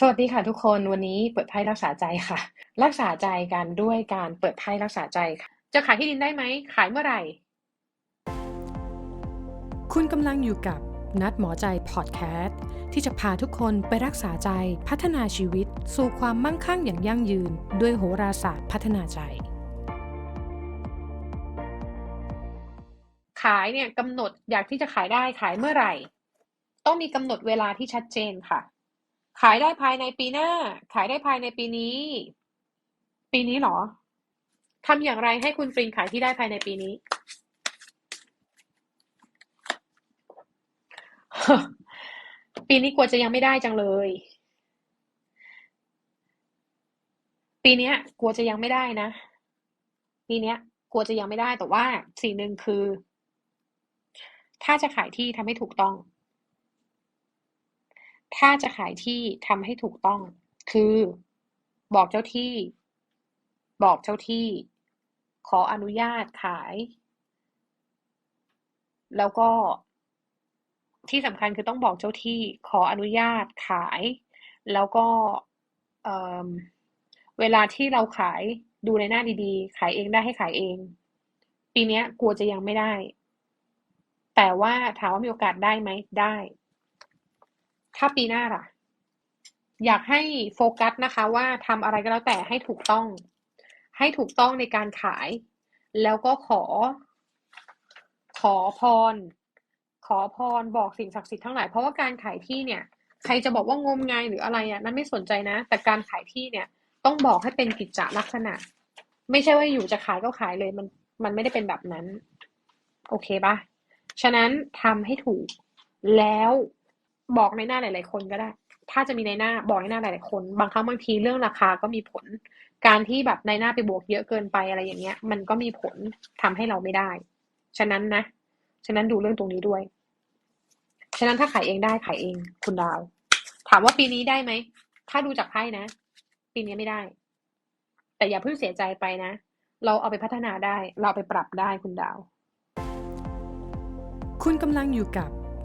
สวัสดีค่ะทุกคนวันนี้เปิดไพ่รักษาใจค่ะ รักษาใจกันด้วยการเปิดไพ่รักษาใจค่ะ จะขายที่ดินได้ไหม ขายเมื่อไหร่ คุณกำลังอยู่กับนัดหมอใจพอดแคสต์ที่จะพาทุกคนไปรักษาใจพัฒนาชีวิต สู่ความมั่งคั่งอย่างยั่งยืน ด้วยโหราศาสตร์พัฒนาใจ ขายเนี่ยกำหนดอยากที่จะขายได้ขายเมื่อไหร่ ต้องมีกำหนดเวลาที่ชัดเจนค่ะ ขายได้ภายในปีหน้า ขายได้ภายในปีนี้ ปีนี้เหรอทำอย่างไรให้คุณปริงขายที่ได้ภายในปีนี้ ปีนี้กลัวจะยังไม่ได้จังเลย ปีนี้กลัวจะยังไม่ได้นะ ปีเนี้ยกลัวจะยังไม่ได้แต่ว่าสิ่งหนึ่งคือ ถ้าจะขายที่ทำให้ถูกต้อง ถ้าจะขายที่ทำให้ถูกต้อง คือ บอกเจ้าที่ บอกเจ้าที่ ขออนุญาตขาย แล้วก็ที่สำคัญคือต้องบอกเจ้าที่ ขออนุญาตขาย แล้วก็เเวลาที่เราขายดูในหน้าดีๆ ขายเองได้ให้ขายเอง ปีนี้กลัวจะยังไม่ได้ แต่ว่าถามว่ามีโอกาสได้ไหมได้ ถ้าปีหน้าล่ะ อยากให้โฟกัสนะคะว่าทำอะไรก็แล้วแต่ให้ถูกต้อง ให้ถูกต้องในการขาย แล้วก็ขอ ขอพร ขอพรบอกสิ่งศักดิ์สิทธิ์ทั้งหลายเพราะว่าการขายที่เนี่ย ใครจะบอกว่างมงายหรืออะไรอะนั่นไม่สนใจนะ แต่การขายที่เนี่ย ต้องบอกให้เป็นกิจจลักษณะ ไม่ใช่ว่าอยู่จะขายก็ขายเลยมันมันไม่ได้เป็นแบบนั้น โอเคปะฉะนั้นทำให้ถูกแล้ว บอกในหน้าหลาย ๆ คนก็ได้ ถ้าจะมีในหน้าบอกในหน้าหลาย ๆ คน บางครั้งบางทีเรื่องราคาก็มีผล การที่แบบในหน้าไปบวกเยอะเกินไปอะไรอย่างเงี้ย มันก็มีผลทำให้เราไม่ได้ ฉะนั้นนะ ฉะนั้นดูเรื่องตรงนี้ด้วย ฉะนั้นถ้าขายเองได้ขายเอง คุณดาว ถามว่าปีนี้ได้ไหม ถ้าดูจากไพ่นะ ปีนี้ไม่ได้ แต่อย่าเพิ่งเสียใจไปนะ เราเอาไปพัฒนาได้ เราไปปรับได้คุณดาว คุณกำลังอยู่กับ